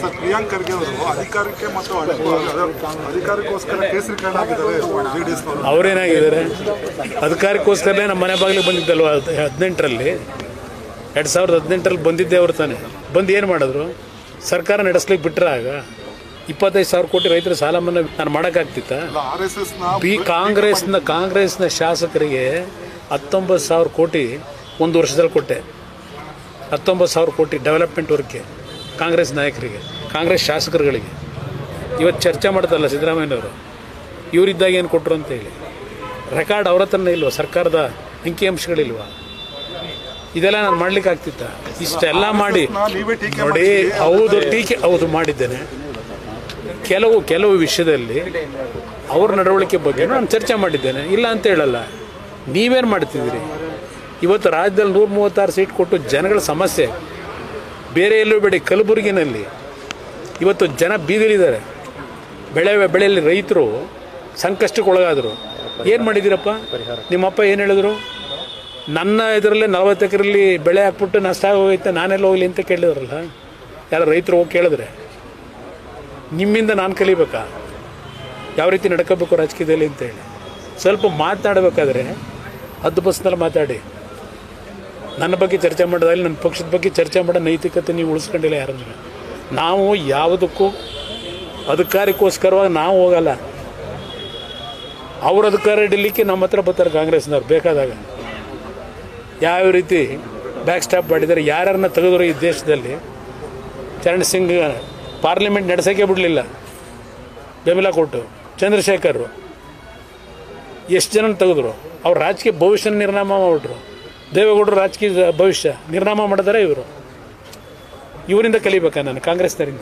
Sir Priyank Kharge ಅವರು ಅಧಿಕಾರಕ್ಕೆ ಮತ್ತು ಅಧಿಕಾರಕ್ಕೋಸ್ಕರ ಅಧಿಕಾರಕ್ಕೋಸ್ಕರ ಕಾರಣ ಆಗಿದ್ದಾರೆ ಅವರೇನಾಗಿದ್ದಾರೆ? ಅಧಿಕಾರಕ್ಕೋಸ್ಕರನೇ ನಮ್ಮ ಮನೆ ಬಾಗಿಲಿಗೆ ಬಂದಿದ್ದಲ್ವ? ಹದಿನೆಂಟರಲ್ಲಿ. ಎರಡು ಸಾವಿರದ ಹದಿನೆಂಟರಲ್ಲಿ ಬಂದಿದ್ದೆ ಅವ್ರು ತಾನೆ. ಬಂದು ಏನು ಮಾಡಿದ್ರು? ಸರ್ಕಾರ ನಡೆಸ್ಲಿಕ್ಕೆ ಬಿಟ್ಟರೆ ಆಗ ಇಪ್ಪತ್ತೈದು ಸಾವಿರ ಕೋಟಿ ರೈತರ ಸಾಲ ಮನ್ನಾ ನಾನು ಮಾಡೋಕ್ಕಾಗ್ತಿತ್ತ? ಬಿ ಕಾಂಗ್ರೆಸ್ನ ಕಾಂಗ್ರೆಸ್ನ ಶಾಸಕರಿಗೆ ಹತ್ತೊಂಬತ್ತು ಸಾವಿರ ಕೋಟಿ ಒಂದು ವರ್ಷದಲ್ಲಿ ಕೊಟ್ಟೆ. ಹತ್ತೊಂಬತ್ತು ಸಾವಿರ ಕೋಟಿ ಡೆವಲಪ್ಮೆಂಟ್ ವರ್ಕ್ಗೆ ಕಾಂಗ್ರೆಸ್ ನಾಯಕರಿಗೆ, ಕಾಂಗ್ರೆಸ್ ಶಾಸಕರುಗಳಿಗೆ. ಇವತ್ತು ಚರ್ಚೆ ಮಾಡ್ತಲ್ಲ ಸಿದ್ದರಾಮಯ್ಯನವರು. ಇವರಿದ್ದಾಗ ಏನು ಕೊಟ್ಟರು ಅಂತ ಹೇಳಿ. ರೆಕಾರ್ಡ್ ಅವ್ರ ಹತ್ರನೇ ಇಲ್ವ? ಸರ್ಕಾರದ ಅಂಕಿಅಂಶಗಳಿಲ್ವ ಇದೆಲ್ಲ ನಾನು ಮಾಡ್ಲಿಕ್ಕೆ ಆಗ್ತಿತ್ತ? ಇಷ್ಟೆಲ್ಲ ಮಾಡಿ. ನೋಡಿ, ಹೌದು, ಟೀಕೆ, ಹೌದು ಮಾಡಿದ್ದೇನೆ. ಕೆಲವು ಕೆಲವು ವಿಷಯದಲ್ಲಿ ಅವ್ರ ನಡವಳಿಕೆ ಬಗ್ಗೆ ನಾನು ಚರ್ಚೆ ಮಾಡಿದ್ದೇನೆ. ಇಲ್ಲ ಅಂತ ಹೇಳಲ್ಲ. ನೀವೇನು ಮಾಡ್ತಿದ್ದೀರಿ? ಇವತ್ತು ರಾಜ್ಯದಲ್ಲಿ ನೂರ ಮೂವತ್ತಾರು ಸೀಟ್ ಕೊಟ್ಟು ಜನಗಳ ಸಮಸ್ಯೆ. ಬೇರೆ ಎಲ್ಲೂ ಬೇಡಿ ಕಲಬುರಗಿನಲ್ಲಿ ಇವತ್ತು ಜನ ಬೀದಿಲಿದ್ದಾರೆ ಬೆಳೆ ಬೆಳೆಯಲ್ಲಿ ರೈತರು ಸಂಕಷ್ಟಕ್ಕೊಳಗಾದರು. ಏನು ಮಾಡಿದ್ದೀರಪ್ಪ? ನಿಮ್ಮಪ್ಪ ಏನು ಹೇಳಿದ್ರು? ನನ್ನ ಇದರಲ್ಲೇ ನಲವತ್ತು ಎಕರೆಲ್ಲಿ ಬೆಳೆ ಹಾಕ್ಬಿಟ್ಟು ನಷ್ಟ ಆಗೋಗೈತೆ ನಾನೆಲ್ಲ ಹೋಗಲಿ ಅಂತ ಕೇಳಿದ್ರಲ್ಲ? ಯಾರು ರೈತರು ಹೋಗಿ ಕೇಳಿದ್ರೆ? ನಿಮ್ಮಿಂದ ನಾನು ಕಲಿಬೇಕಾ? ಯಾವ ರೀತಿ ನಡ್ಕೋಬೇಕು ರಾಜಕೀಯದಲ್ಲಿ ಅಂತೇಳಿ ಸ್ವಲ್ಪ ಮಾತಾಡಬೇಕಾದ್ರೆ ಹದ್ದು ಬಸ್ನಲ್ಲಿ ಮಾತಾಡಿ. ನನ್ನ ಬಗ್ಗೆ ಚರ್ಚೆ ಮಾಡೋದಾಗಲಿ, ನನ್ನ ಪಕ್ಷದ ಬಗ್ಗೆ ಚರ್ಚೆ ಮಾಡೋ ನೈತಿಕತೆ ನೀವು ಉಳಿಸ್ಕೊಂಡಿಲ್ಲ ಯಾರನ್ನ ನಾವು ಯಾವುದಕ್ಕೂ ಅಧಿಕಾರಕ್ಕೋಸ್ಕರವಾಗಿ ನಾವು ಹೋಗಲ್ಲ. ಅವ್ರ ಅಧಿಕಾರ ಹಿಡಿಲಿಕ್ಕೆ ನಮ್ಮ ಹತ್ರ ಬರ್ತಾರೆ ಕಾಂಗ್ರೆಸ್ನವ್ರು, ಬೇಕಾದಾಗ. ಯಾವ ರೀತಿ ಬ್ಯಾಕ್ ಸ್ಟಾಪ್ ಮಾಡಿದ್ದಾರೆ, ಯಾರನ್ನ ತೆಗೆದ್ರು ಈ ದೇಶದಲ್ಲಿ? ಚರಣ್ ಸಿಂಗ್ ಪಾರ್ಲಿಮೆಂಟ್ ನಡೆಸೋಕ್ಕೆ ಬಿಡಲಿಲ್ಲ. ಬೆಂಬಲ ಕೊಟ್ಟು. ಚಂದ್ರಶೇಖರ್, ಎಷ್ಟು ಜನ ತೆಗೆದ್ರು? ಅವ್ರ ರಾಜಕೀಯ ಭವಿಷ್ಯ ನಿರ್ನಾಮ ಮಾಡಿಬಿಟ್ರು. ದೇವೇಗೌಡರು ರಾಜಕೀಯ ಭವಿಷ್ಯ ನಿರ್ನಾಮ ಮಾಡಿದಾರೆ ಇವರು. ಇವರಿಂದ ಕಲಿಬೇಕಾ ನಾನು ಕಾಂಗ್ರೆಸ್ನರಿಂದ?